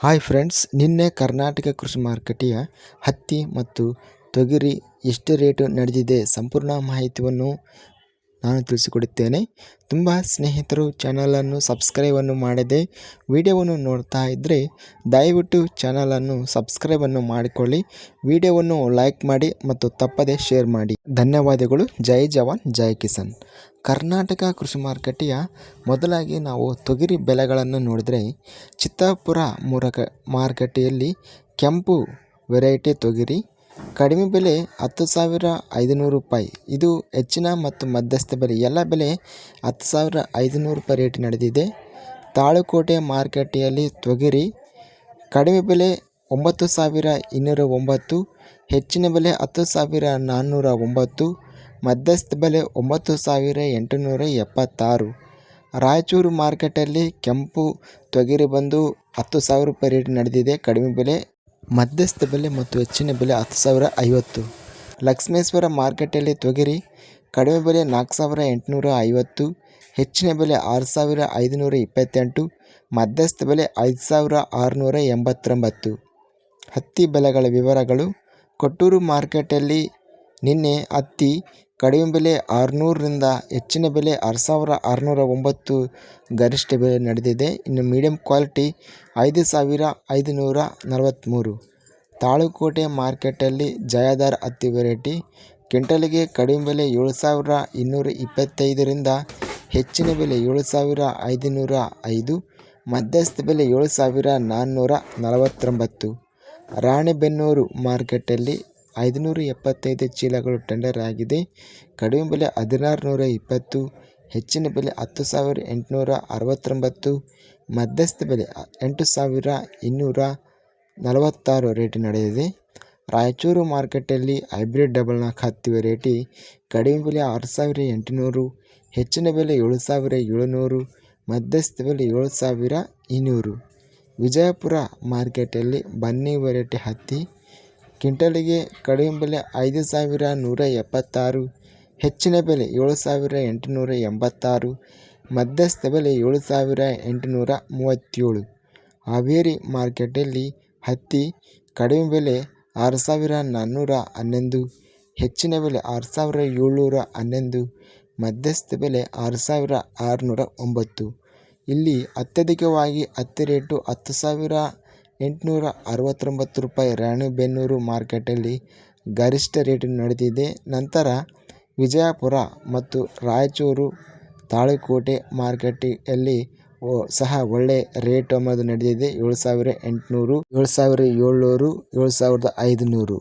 Hi friends ನಿನ್ನೆ ಕರ್ನಾಟಕ ಕೃಷಿ ಮಾರುಕಟ್ಟೆಯ ಹತ್ತಿ ಮತ್ತು ತೊಗರಿ ಎಷ್ಟು ರೇಟು ನಡೆದಿದೆ? ಸಂಪೂರ್ಣ ಮಾಹಿತಿಯನ್ನು ನಾನು ತಿಳಿಸಿಕೊಡುತ್ತೇನೆ. ತುಂಬ ಸ್ನೇಹಿತರು ಚಾನಲನ್ನು ಸಬ್ಸ್ಕ್ರೈಬನ್ನು ಮಾಡದೆ ವಿಡಿಯೋವನ್ನು ನೋಡ್ತಾ ಇದ್ದರೆ ದಯವಿಟ್ಟು ಚಾನಲನ್ನು ಸಬ್ಸ್ಕ್ರೈಬನ್ನು ಮಾಡಿಕೊಳ್ಳಿ. ವಿಡಿಯೋವನ್ನು ಲೈಕ್ ಮಾಡಿ ಮತ್ತು ತಪ್ಪದೆ ಶೇರ್ ಮಾಡಿ. ಧನ್ಯವಾದಗಳು. ಜೈ ಜವಾನ್, ಜೈ ಕಿಸಾನ್. ಕರ್ನಾಟಕ ಕೃಷಿ ಮಾರುಕಟ್ಟೆಯ ಮೊದಲಾಗಿ ನಾವು ತೊಗರಿ ಬೆಲೆಗಳನ್ನು ನೋಡಿದರೆ ಚಿತ್ತಾಪುರ ಮೂರಕ ಮಾರುಕಟ್ಟೆಯಲ್ಲಿ ಕೆಂಪು ವೆರೈಟಿ ತೊಗರಿ ಕಡಿಮೆ ಬೆಲೆ ಹತ್ತು ಸಾವಿರ ಐದುನೂರು ರೂಪಾಯಿ. ಇದು ಹೆಚ್ಚಿನ ಮತ್ತು ಮಧ್ಯಸ್ಥ ಬೆಲೆ. ಎಲ್ಲ ಬೆಲೆ ಹತ್ತು ಸಾವಿರ ಐದುನೂರು ರೂಪಾಯಿ ರೇಟ್ ನಡೆದಿದೆ. ತಾಳುಕೋಟೆ ಮಾರುಕಟ್ಟೆಯಲ್ಲಿ ತೊಗರಿ ಕಡಿಮೆ ಬೆಲೆ ಒಂಬತ್ತು ಸಾವಿರ ಇನ್ನೂರ ಒಂಬತ್ತು, ಹೆಚ್ಚಿನ ಬೆಲೆ ಹತ್ತು ಸಾವಿರ ನಾನ್ನೂರ ಒಂಬತ್ತು, ಮಧ್ಯಸ್ಥ ಬೆಲೆ ಒಂಬತ್ತು ಸಾವಿರ ಎಂಟುನೂರ ಎಪ್ಪತ್ತಾರು. ರಾಯಚೂರು ಮಾರ್ಕೆಟಲ್ಲಿ ಕೆಂಪು ತೊಗರಿ ಬಂದು ಹತ್ತು ಸಾವಿರ ರೂಪಾಯಿ ರೇಟ್ ನಡೆದಿದೆ. ಕಡಿಮೆ ಬೆಲೆ ಮಧ್ಯಸ್ಥ ಬೆಲೆ ಮತ್ತು ಹೆಚ್ಚಿನ ಬೆಲೆ ಹತ್ತು ಸಾವಿರ ಐವತ್ತು. ಲಕ್ಷ್ಮೇಶ್ವರ ಮಾರ್ಕೆಟಲ್ಲಿ ತೊಗರಿ, ಕಡಿಮೆ ಬೆಲೆ ನಾಲ್ಕು ಸಾವಿರ ಎಂಟುನೂರ ಐವತ್ತು, ಹೆಚ್ಚಿನ ಬೆಲೆ ಆರು ಸಾವಿರ ಐದುನೂರ ಇಪ್ಪತ್ತೆಂಟು, ಮಧ್ಯಸ್ಥ ಬೆಲೆ ಐದು ಸಾವಿರ ಆರುನೂರ ಎಂಬತ್ತೊಂಬತ್ತು. ಹತ್ತಿ ಬೆಲೆಗಳ ವಿವರಗಳು ಕೊಟ್ಟೂರು ಮಾರ್ಕೆಟಲ್ಲಿ ನಿನ್ನೆ ಹತ್ತಿ ಕಡಿಮೆ ಬೆಲೆ ಆರುನೂರರಿಂದ ಹೆಚ್ಚಿನ ಬೆಲೆ ಆರು ಸಾವಿರ ಆರುನೂರ ಒಂಬತ್ತು ಗರಿಷ್ಠ ಬೆಲೆ ನಡೆದಿದೆ. ಇನ್ನು ಮೀಡಿಯಂ ಕ್ವಾಲಿಟಿ ಐದು ಸಾವಿರ ಐದುನೂರ ನಲವತ್ತ್ಮೂರು ತಾಳುಕೋಟೆ ಮಾರ್ಕೆಟಲ್ಲಿ ಜಯಾದಾರ್ ಹತ್ತಿ ವೆರೈಟಿ. ಕ್ವಿಂಟಲಿಗೆ ಕಡಿಮೆ ಬೆಲೆ ಏಳು ಸಾವಿರ ಇನ್ನೂರ ಇಪ್ಪತ್ತೈದರಿಂದ ಹೆಚ್ಚಿನ ಬೆಲೆ ಏಳು ಸಾವಿರ ಐದುನೂರ ಐದು. ಮಧ್ಯಸ್ಥ ಬೆಲೆ ಏಳು ಸಾವಿರ ನಾನ್ನೂರ ನಲವತ್ತೊಂಬತ್ತು. ರಾಣೆಬೆನ್ನೂರು ಮಾರ್ಕೆಟಲ್ಲಿ ಐದುನೂರ ಎಪ್ಪತ್ತೈದು ಚೀಲಗಳು ಟೆಂಡರ್ ಆಗಿದೆ. ಕಡಿಮೆ ಬೆಲೆ ಹದಿನಾರು ನೂರ ಇಪ್ಪತ್ತು ಹೆಚ್ಚಿನ ಬೆಲೆ ಹತ್ತು ಸಾವಿರ ಎಂಟುನೂರ ಅರವತ್ತೊಂಬತ್ತು ಮಧ್ಯಸ್ಥ ಬೆಲೆ ಎಂಟು ಸಾವಿರ ಇನ್ನೂರ ನಲವತ್ತಾರು ರೇಟ್ ನಡೆದಿದೆ. ರಾಯಚೂರು ಮಾರ್ಕೆಟಲ್ಲಿ ಹೈಬ್ರಿಡ್ ಡಬಲ್ ನಾಲ್ಕು ಹತ್ತಿ ರೇಟಿ ಕಡಿಮೆ ಬೆಲೆ ಆರು ಸಾವಿರ ಎಂಟುನೂರು, ಹೆಚ್ಚಿನ ಬೆಲೆ ಏಳು ಸಾವಿರ ಏಳುನೂರು, ಮಧ್ಯಸ್ಥ ಬೆಲೆ ಏಳು ಸಾವಿರ ಇನ್ನೂರು. ವಿಜಯಪುರ ಮಾರ್ಕೆಟಲ್ಲಿ ಬನ್ನಿ ವೆರೈಟಿ ಹತ್ತಿ ಕ್ವಿಂಟಲಿಗೆ ಕಡಿಮೆ ಬೆಲೆ ಐದು ಸಾವಿರ ನೂರ ಎಪ್ಪತ್ತಾರು, ಹೆಚ್ಚಿನ ಬೆಲೆ ಏಳು ಸಾವಿರ ಎಂಟುನೂರ ಎಂಬತ್ತಾರು, ಮಧ್ಯಸ್ಥ ಬೆಲೆ ಏಳು ಸಾವಿರ ಎಂಟುನೂರ ಮೂವತ್ತೇಳು. ಹಾವೇರಿ ಮಾರ್ಕೆಟಲ್ಲಿ ಹತ್ತಿ ಕಡಿಮೆ ಬೆಲೆ ಆರು ಸಾವಿರ ನಾನ್ನೂರ ಹನ್ನೊಂದು, ಹೆಚ್ಚಿನ ಬೆಲೆ ಆರು ಸಾವಿರ ಏಳ್ನೂರ ಹನ್ನೊಂದು, ಮಧ್ಯಸ್ಥ ಬೆಲೆ ಆರು ಸಾವಿರ ಆರುನೂರ ಒಂಬತ್ತು. ಇಲ್ಲಿ ಅತ್ಯಧಿಕವಾಗಿ ಹತ್ತಿ ರೇಟು ಹತ್ತು ಸಾವಿರ ಎಂಟುನೂರ ಅರವತ್ತೊಂಬತ್ತು ರೂಪಾಯಿ ರಾಣಿಬೆನ್ನೂರು ಮಾರ್ಕೆಟಲ್ಲಿ ಗರಿಷ್ಠ ರೇಟ್ ನಡೆದಿದೆ. ನಂತರ ವಿಜಯಪುರ ಮತ್ತು ರಾಯಚೂರು ತಾಳಿಕೋಟೆ ಮಾರ್ಕೆಟಲ್ಲಿ ಸಹ ಒಳ್ಳೆ ರೇಟ್ ಅನ್ನೋದು ನಡೆದಿದೆ. ಏಳು ಸಾವಿರ ಎಂಟುನೂರು, ಏಳು ಸಾವಿರ ಏಳ್ನೂರು, ಏಳು ಸಾವಿರದ ಐದುನೂರು.